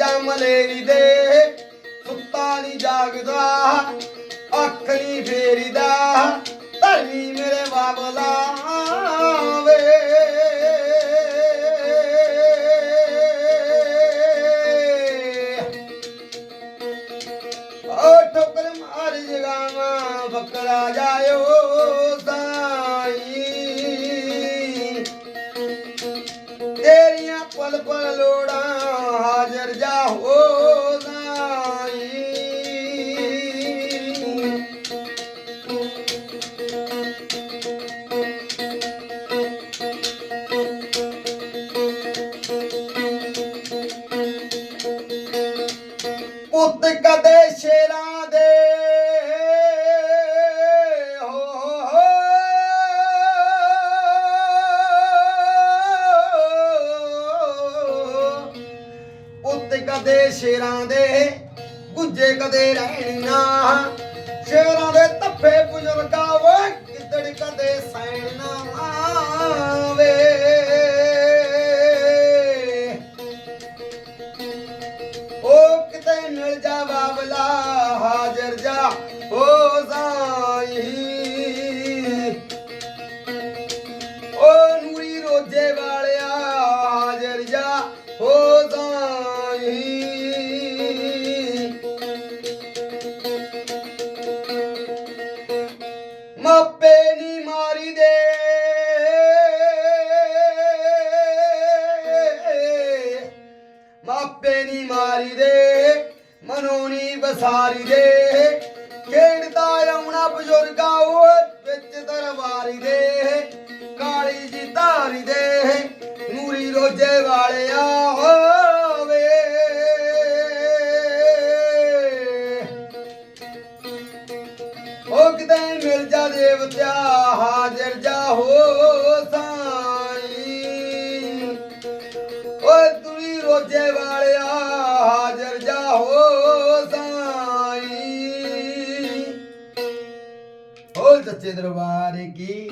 ਵਿੱਚ ਜਮਲੇਰੀ ਦੇ, ਸੁੱਤਾ ਨਹੀਂ ਜਾਗਦਾ, ਅੱਖ ਨਹੀਂ ਫੇਰੀਦਾ, ਧਰਨੀ ਮੇਰੇ ਬਾਬਲਾ ਵੇ। ਓ ਠੋਕਰ ਮਾਰ ਜਗਾਵਾ, ਬੱਕਰਾ ਜਾਇਓ ਸਾਈ। ਤੇਰੀਆਂ ਪਲ ਪਲ ਲੋੜਾਂ ਕਦੇ ਸ਼ੇਰਾਂ ਦੇ। ਹੋ ਕਦੇ ਸ਼ੇਰਾਂ ਦੇ ਗੁੱਜੇ ਕਦੇ ਰਹਿਣਾ ਸੱਚੇ ਦਰਬਾਰ ਕੀ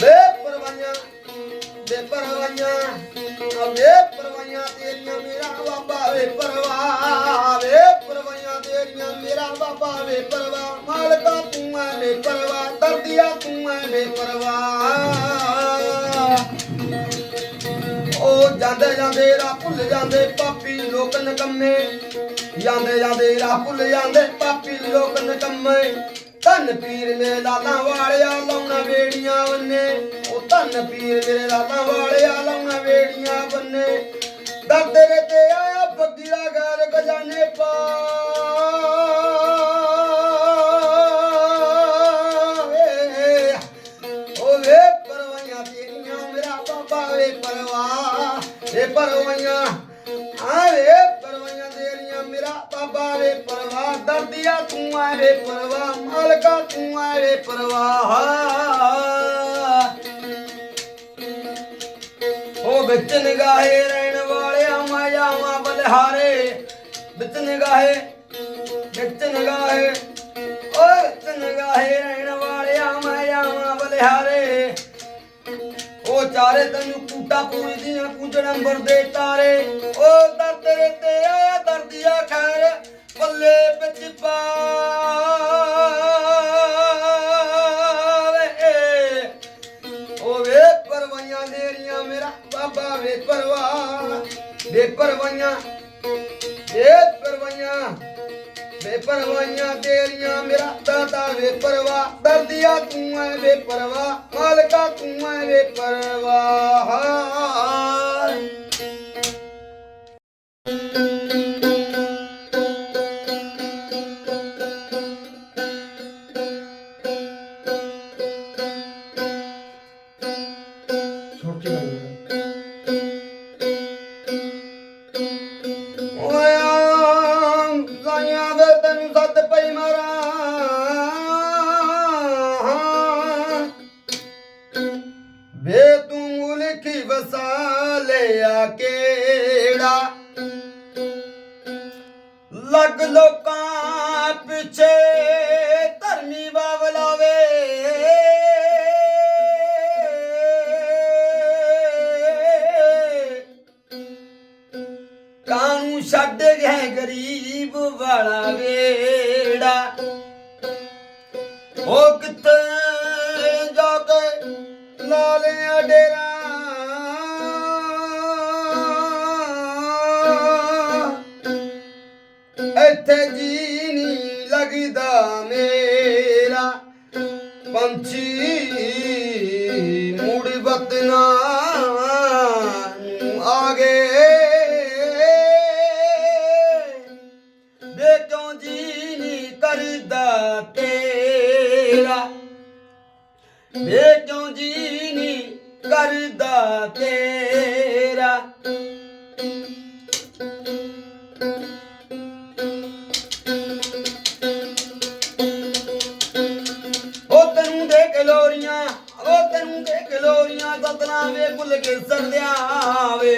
ਬੇ ਪਰਵਾਈਆਂ ਵੇ ਪਰਵਾਈਆਂ ਤੇਰੀਆਂ ਮੇਰਾ ਬਾਬਾ, ਵੇ ਪਰਵਾ ਵੇ ਪਰਵਾਈਆਂ ਤੇਰੀਆਂ ਮੇਰਾ ਬਾਬਾ, ਵੇ ਪਰਵਾ ਮਾਲਕਾ ਤੂੰ ਐ, ਵੇ ਪਰਵਾ ਦਰਦੀਆ ਤੂੰ ਐ, ਵੇ ਪਰਵਾ ਜਾਂਦੇ ਜਾਂਦੇ ਰਾਹ ਭੁੱਲ ਜਾਂਦੇ ਪਾਪੀ ਲੋਕ ਨਕੰਮੇ। ਜਾਂਦੇ ਜਾਂਦੇ ਰਾਹ ਭੁੱਲ ਜਾਂਦੇ ਪਾਪੀ ਲੋਕ ਨਕੰਮੇ। ਧੰਨ ਪੀਰ ਮੇਰੇ ਲਾਲਾਂ ਵਾਲਿਆ ਲਾਉਣਾ ਵੇੜੀਆਂ ਬੰਨੇ। ਉਹ ਧੰਨ ਪੀਰ ਮੇਰੇ ਲਾਲਾਂ ਵਾਲਿਆ ਲਾਉਣਾ ਵੇੜੀਆਂ ਬੰਨੇ। ਦਰ ਤੇਰੇ ਤੇ ਆਇਆ ਫਕੀਰਾ ਗਾਰ ਖਜ਼ਾਨੇ ਪਾ। ਵੇ ਵਿੱਚ ਨਿਗਾਹੇ ਰਹਿਣ ਵਾਲਿਆ ਮੈਂ ਜਾਵਾਂ ਬਲਿਹਾਰੇ, ਵਿੱਚ ਨਿਗਾਹੇ ਵਿੱਚ ਨਿਗਾਹੇ, ਓਏ ਵਿੱਚ ਨਿਗਾਹੇ ਰਹਿਣ ਵਾਲਿਆ ਮੈਂ ਜਾਵਾਂ ਬਲਿਹਾਰੇ। ਉਹ ਚਾਰੇ ਤੈਨੂੰ ਕੂਟਾ ਪੂਰੀ ਦੀਆਂ ਕੂਜਣ ਅੰਬਰ ਦੇ ਤਾਰੇ ਉਹ ਦਰ ਤੇਰੇ ਤੇ ਆਇਆ ਦਰਦੀਆ ਖੈਰ, ਪੱਲੇ ਵਿੱਚ ਪਾਵੇ ਪਰਵਾਈਆਂ ਵੇ ਪਰਵਾਈਆਂ ਵੇ ਪਰਵਾਈਆਂ ਤੇਰੀਆਂ, ਮੇਰਾ ਦਾਤਾ ਵੇ ਪਰਵਾ ਦਰਦੀਆ ਤੂੰ ਐ ਵੇ ਪਰਵਾ ਮਾਲਕਾ ਤੂੰ ਐ ਵੇ ਪਰਵਾ ਕਾਨੂੰ ਛੱਡ ਗਏ ਗਰੀਬ ਵਾਲਾ ਵੇੜਾ ਉਹ ਕਿੱਥੇ ਜਾ ਕੇ ਲਾ ਡੇਰਾ। ਇੱਥੇ ਜੀ ਨਹੀਂ ਲੱਗਦਾ ਮੇਰਾ। ਪੰਛੀ ਮੁੜ ਵਤਨਾ ਲੋਰੀਆਂ ਵੇ ਗੁੱਲ ਕੇ ਸਰਦਿਆ ਵੇ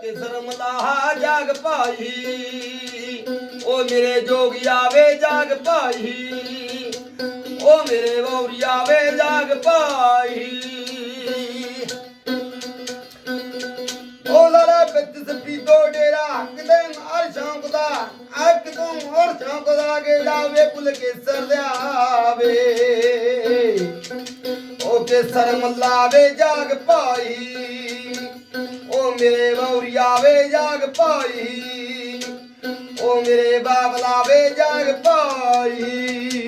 ਕਿਸਰ ਮਲਾਹਾ ਜਾਗ ਭਾਈ ਉਹ ਮੇਰੇ ਜੋਗੀ ਆਵੇ ਜਾਗ ਭਾਈ ਉਹ ਮੇਰੇ ਬੌਰੀ ਵੇ ਜਾਗ ਭਾਈ। ਉਹ ਲਾਲਾ ਵਿੱਚ ਸੱਪੀ ਤੋਂ ਡੇਰਾ, ਕਿਤੇ ਮਾਰ ਸ਼ੌਂਕ ਦਾ ਅੱਖ ਤੋਂ ਹੋਰ ਸ਼ੌਂਕ ਦਾ ਗੇੜਾ ਵੇ ਕੁਲ ਕੇ ਸਰਦਿਆਵੇ ਉਹ ਕੇ ਸਰ ਜਾਗ ਪਾਈ ਉਹ ਮੇਰੇ ਬੌਰੀ ਆਵੇ ਜਾਗ ਪਾਈ ਉਹ ਮੇਰੇ ਬਾਬਲਾਵੇ ਜਾਗ ਪਾਈ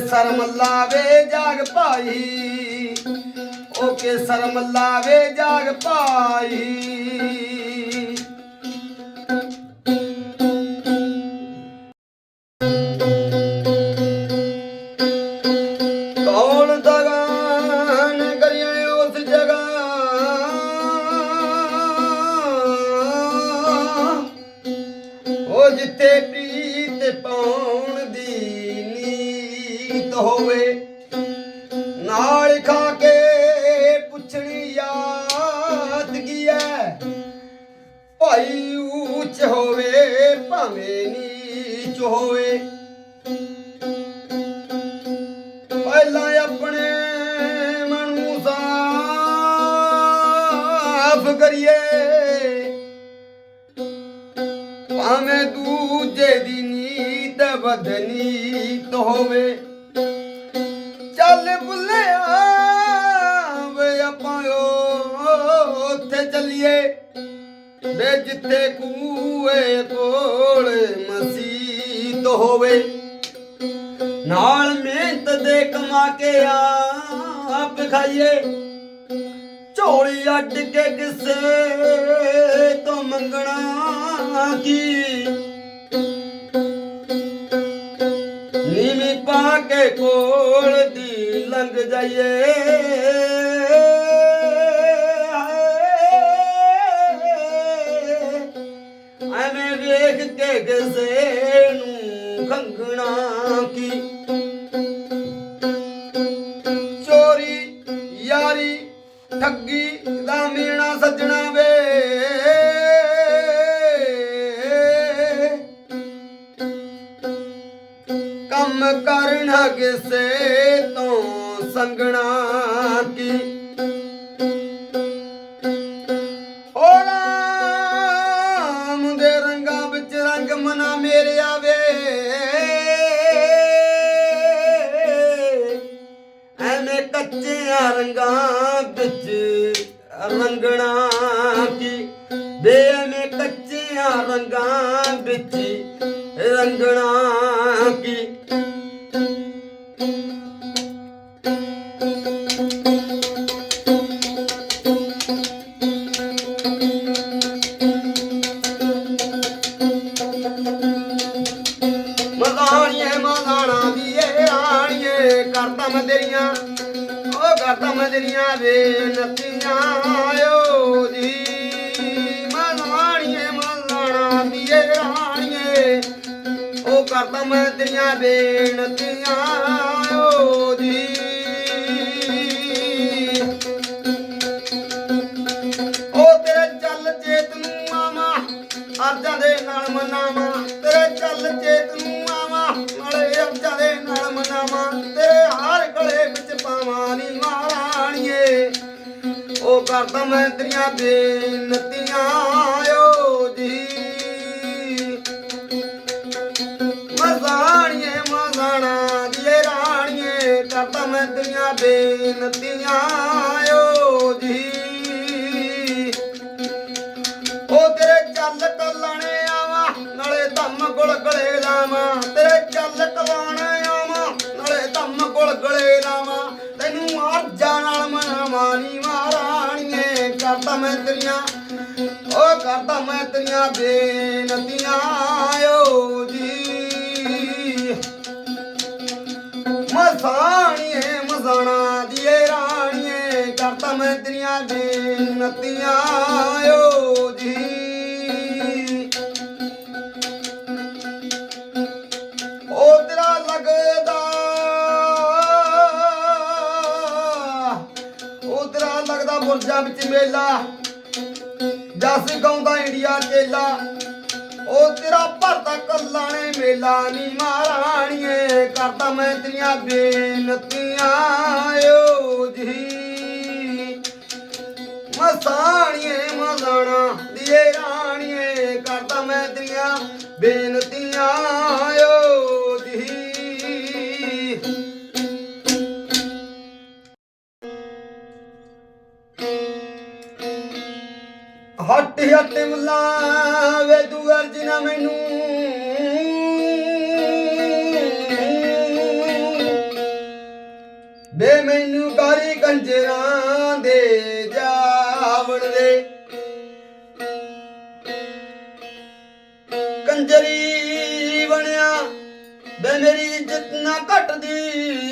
ਉਹ ਕੇ ਵੇ ਜਾਗ ਭਾਈ। ਉਹ ਕੇ ਸਰਮੱਲਾ ਵੇ ਜਾਗ ਭਾਈ। ਕੌਣ ਦਗਾਨ ਕਰਿਆ ਉਸ ਜਗ੍ਹਾ? ਉਹ ਜਿੱਥੇ ਪ੍ਰੀਤ ਪਾਉਣ ਸਾਫ਼ ਕਰੀਏ। ਭਾਵੇਂ ਦੂਜੇ ਦੀ ਨੀਤ ਬਦਨੀਤ ਹੋਵੇ। ਚੱਲ ਬੁੱਲਿਆ ਵੇ ਆਪਾਂ ਉੱਥੇ ਚੱਲੀਏ। ਵੇ ਜਿੱਥੇ ਕੂਏ ਕੋਲ ਮਸੀਤ ਹੋਵੇ। ਨਾਲ ਮਿਹਨਤ ਦੇ ਕਮਾ ਕੇ ਆਪ ਖਾਈਏ। ਝੋਲੀ ਅੱਡ ਕੇ ਕਿਸੇ ਤੋਂ ਮੰਗਣਾ ਕੀ? ਨੀਵੀਂ ਪਾ ਕੇ ਕੋਲ ਦੀ ਲੰਘ ਜਾਈਏ। ਐਵੇਂ ਵੇਖ ਕੇ ਕਿਸੇ ਨੂੰ ਖੰਗਣਾ ਕੀ? ਸੰਗਣਾ ਕੀ? ਓ ਦੇ ਰੰਗਾਂ ਵਿੱਚ ਰੰਗ ਮਨਾ ਮੇਰੇ ਆਵੇ ਐਵੇਂ ਕੱਚਿਆਂ ਰੰਗਾਂ ਵਿੱਚ ਰੰਗਣਾ ਕੀ? ਬੇ ਐਵੇਂ ਕੱਚਿਆਂ ਰੰਗਾਂ ਵਿੱਚ ਰੰਗਣਾ ਕੀ? ਉਹ ਕਰਦਾ ਮੈਂ ਤੇਰੀਆਂ ਬੇਨਤੀਆਂ ਓ ਜੀ ਉਹ ਤੇਰੇ ਚੱਲ ਚੇਤ ਨੂੰ ਆਵਾਂ, ਅਰਜਾਂ ਦੇ ਨਾਲ ਮਨਾਵਾਂ। ਤੇਰੇ ਚੱਲ ਚੇਤ ਨੂੰ ਆਵਾਂ, ਨਾਲੇ ਅਰਜਾਂ ਦੇ ਨਾਲ ਮਨਾਵਾਂ। ਤੇਰੇ ਹਰ ਗਲੇ ਵਿੱਚ ਪਾਵਾਂ ਨੀ ਮਹਾਰਾਣੀਏ ਉਹ ਕਰਦਾ ਮੈਂ ਤੇਰੀਆਂ ਬੇਨਤੀਆਂ ਬੇਨਤੀਆਂ ਓ ਜੀ। ਉਹ ਤੇਰੇ ਚੱਲ ਕੱਲਣੇ ਆਵਾਂ, ਨਾਲੇ ਧੰਮ ਗੁਲ ਗਲੇ ਲਾਵਾਂ। ਤੇਰੇ ਚੱਲ ਕਲਾਣੇ ਆਵਾਂ, ਨਾਲੇ ਧੰਮ ਗੁਲ ਗਲੇ ਲਾਵਾਂ। ਤੈਨੂੰ ਅਰਜਾਂ ਨਾਲ ਮਨਾਵਾਂ ਨੀ ਮਹਾਰਾਣੀਏ, ਕਰਦਾ ਮੈਂ ਤੇਰੀਆਂ ਉਹ ਕਰਦਾ ਮੈਂ ਤੇਰੀਆਂ ਬੇਨਤੀਆਂ ਓ ਜੀ। ਮਸਾਂ ਰਾਣੀਏ ਕਰਤਾ ਮੈਂ ਤੇਰੀਆਂ ਬੇਨਤੀਆਂ ਓ ਜੀ। ਉਹ ਤੇਰਾ ਲੱਗਦਾ, ਉਹ ਤੇਰਾ ਲੱਗਦਾ ਬੁਰਜਾਂ ਵਿੱਚ ਮੇਲਾ, ਜਸ ਗਾਉਂਦਾ ਇੰਡੀਆ ਚੇਲਾ ਉਹ ਤੇਰਾ ਭਰਦਾ ਕੱਲਾ ਨੇ ਮੇਲਾ ਨੀ ਮਹਾਰਾਣੀਏ ਕਰਦਾ ਮੈਂ ਤੇਰੀਆਂ ਬੇਨਤੀਆਂ ਓ ਜੀ। ਮਸਾਣੀਏ ਮਸਾਣਾ ਦੀਏ ਰਾਣੀਏ ਕਰਦਾ ਮੈਂ ਤੇਰੀਆਂ ਬੇਨਤੀਆਂ ਓ ਜੀ। ਹੱਟ ਹੱਟ ਮੁੱਲਾ ਵੇ, ਤੂੰ ਅਰਜਨਾ ਮੈਨੂੰ। ਬੇ ਮੈਨੂੰ ਕਾਰੀ ਕੰਜਰਾਂ ਦੇ ਜਾਵਣ ਦੇ। ਕੰਜਰੀ ਬਣਿਆ ਬੇ ਮੇਰੀ ਇੱਜ਼ਤ ਨਾ ਘਟਦੀ।